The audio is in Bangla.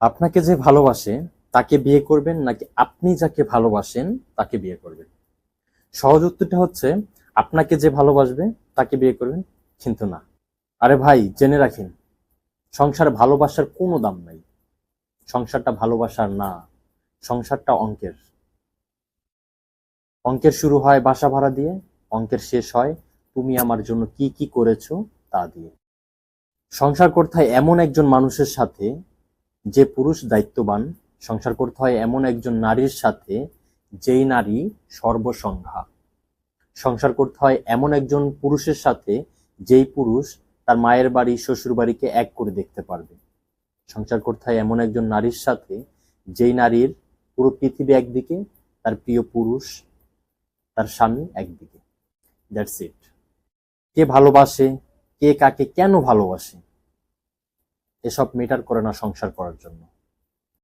আপনাকে যে ভালোবাসে, তাকে বিয়ে করবেন নাকি আপনি যাকে ভালোবাসেন, তাকে বিয়ে করবেন? সহজ উত্তরটা হচ্ছে, আপনাকে যে ভালোবাসবে, তাকে বিয়ে করবেন, কিন্তু না। আরে ভাই, জেনে রাখেন, সংসারে ভালোবাসার কোনো দাম নাই। সংসারটা ভালোবাসার না, সংসারটা অঙ্কের। অঙ্কের শুরু হয় বাসা ভাড়া দিয়ে, অঙ্কের শেষ হয়, তুমি আমার জন্য কি কি করেছ, তা দিয়ে। সংসার করতে এমন একজন মানুষের সাথে যে পুরুষ দায়িত্ববান, সংসার করতে হয় এমন একজন নারীর সাথে, যেই নারী সর্বসংখ্যা সংসার করতে হয় এমন একজন পুরুষের সাথে, যেই পুরুষ তার মায়ের বাড়ি শ্বশুর বাড়িকে এক করে দেখতে পারবে। সংসার করতে হয় এমন একজন নারীর সাথে, যেই নারীর পুরো পৃথিবী একদিকে, তার প্রিয় পুরুষ, তার স্বামী একদিকে। দ্যাটস ইট কে ভালোবাসে, কে কাকে কেন ভালোবাসে? এসব মেটার করে না সংসার করার জন্য।